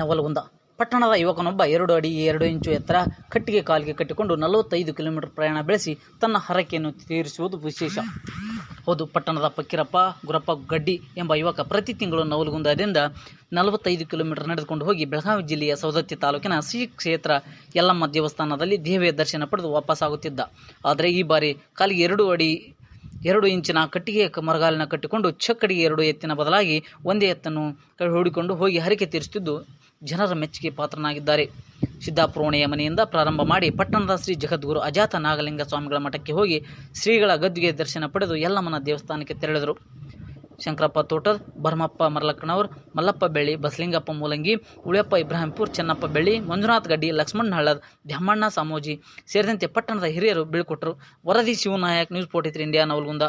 ನವಲಗುಂದ. ಪಟ್ಟಣದ ಯುವಕನೊಬ್ಬ ಎರಡು ಅಡಿ ಎರಡು ಇಂಚು ಎತ್ತರ ಕಟ್ಟಿಗೆ ಕಾಲಿಗೆ ಕಟ್ಟಿಕೊಂಡು ನಲವತ್ತೈದು ಕಿಲೋಮೀಟರ್ ಪ್ರಯಾಣ ಬೆಳೆಸಿ ತನ್ನ ಹರಕೆಯನ್ನು ತೀರಿಸುವುದು ವಿಶೇಷ. ಹೌದು, ಪಟ್ಟಣದ ಪಕ್ಕಿರಪ್ಪ ಗುರಪ್ಪ ಗಡ್ಡಿ ಎಂಬ ಯುವಕ ಪ್ರತಿ ತಿಂಗಳು ನವಲಗುಂದದಿಂದ ನಲವತ್ತೈದು ಕಿಲೋಮೀಟರ್ ನಡೆದುಕೊಂಡು ಹೋಗಿ ಬೆಳಗಾವಿ ಜಿಲ್ಲೆಯ ಸವದತ್ತಿ ತಾಲೂಕಿನ ಶ್ರೀ ಕ್ಷೇತ್ರ ಯಲ್ಲಮ್ಮ ದೇವಸ್ಥಾನದಲ್ಲಿ ದೇವಿಯ ದರ್ಶನ ಪಡೆದು ವಾಪಸ್ಸಾಗುತ್ತಿದ್ದ. ಆದರೆ ಈ ಬಾರಿ ಕಾಲಿಗೆ ಎರಡು ಅಡಿ ಎರಡು ಇಂಚಿನ ಕಟ್ಟಿಗೆ ಮರಗಾಲಿನ ಕಟ್ಟಿಕೊಂಡು ಚಕ್ಕಡಿಗೆ ಎರಡು ಎತ್ತಿನ ಬದಲಾಗಿ ಒಂದೇ ಎತ್ತನ್ನು ಹೂಡಿಕೊಂಡು ಹೋಗಿ ಹರಿಕೆ ತೀರಿಸುತ್ತಿದ್ದು ಜನರ ಮೆಚ್ಚುಗೆ ಪಾತ್ರನಾಗಿದ್ದಾರೆ. ಸಿದ್ದಾಪುರೋಣೆಯ ಮನೆಯಿಂದ ಪ್ರಾರಂಭ ಮಾಡಿ ಪಟ್ಟಣದ ಶ್ರೀ ಜಗದ್ಗುರು ಅಜಾತ ನಾಗಲಿಂಗ ಸ್ವಾಮಿಗಳ ಮಠಕ್ಕೆ ಹೋಗಿ ಶ್ರೀಗಳ ಗದ್ದುಗೆ ದರ್ಶನ ಪಡೆದು ಯಲ್ಲಮ್ಮನ ದೇವಸ್ಥಾನಕ್ಕೆ ತೆರಳಿದರು. ಶಂಕರಪ್ಪ ತೋಟದ ಭರಮಪ್ಪ ಮರ್ಲಕ್ಕನವರ್, ಮಲ್ಲಪ್ಪ ಬೆಳ್ಳಿ, ಬಸಲಿಂಗಪ್ಪ ಮೂಲಂಗಿ, ಉಳಿಯಪ್ಪ ಇಬ್ರಾಹಿಂಪುರ್, ಚೆನ್ನಪ್ಪ ಬೆಳ್ಳಿ, ಮಂಜುನಾಥ್ ಗಡ್ಡಿ, ಲಕ್ಷ್ಮಣ್ ಹಳ್ಳದ್, ದ್ಯಾಮಣ್ಣ ಸಾಮೋಜಿ ಸೇರಿದಂತೆ ಪಟ್ಟಣದ ಹಿರಿಯರು ಬೀಳ್ಕೊಟ್ಟರು ವರದಿ Shivanayak news forty three India Navalgund.